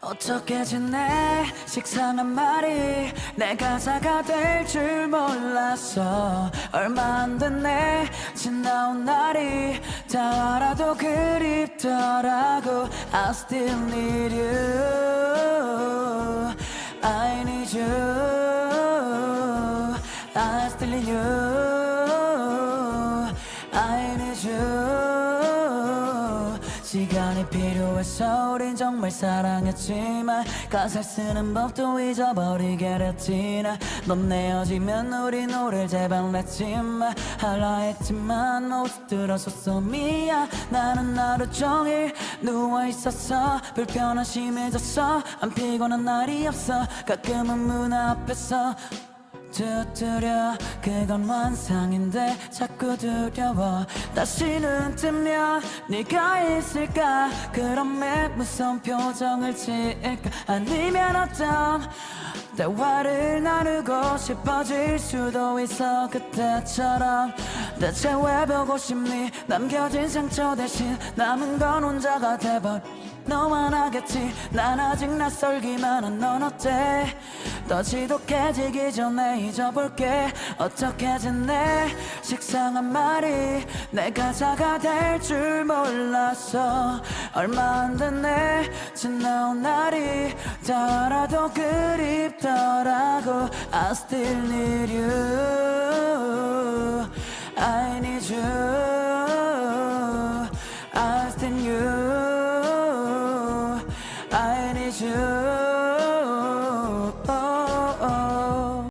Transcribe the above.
어떻게 지내? 식상한 말이 내 가사가 될 줄 몰랐어 얼마 안 됐네. 지나온 날이 다 알아도 그립더라고. I still need you 시간이 필요해서 우린 정말 사랑했지만 가사 쓰는 법도 잊어버리게 됐지 나넌 내어지면 우리 노래를 제발 냈지만 할라 했지만 못 들어줬어 미안 나는 하루 종일 누워있었어. 불편한 심해졌어. 안 피곤한 날이 없어. 가끔은 문 앞에서 두드려 그건 환상인데 자꾸 두려워. 다시는 뜨면 네가 있을까? 그런 매 무서운 표정을 지을까? 아니면 어떤 대화를 나누고 싶어질 수도 있어. 그때처럼 대체 왜 보고 싶니? 남겨진 상처 대신 남은 건 혼자가 돼버려 너만 하겠지? 난 아직 낯설기만 한 넌 어때? 더 지독해지기 전에 잊어볼게. 어떻게 지내? 식상한 말이 내 가사가 될 줄 몰랐어 얼마 안 됐네. 지나온 날이 다 알아도 그립더라고. I still need you to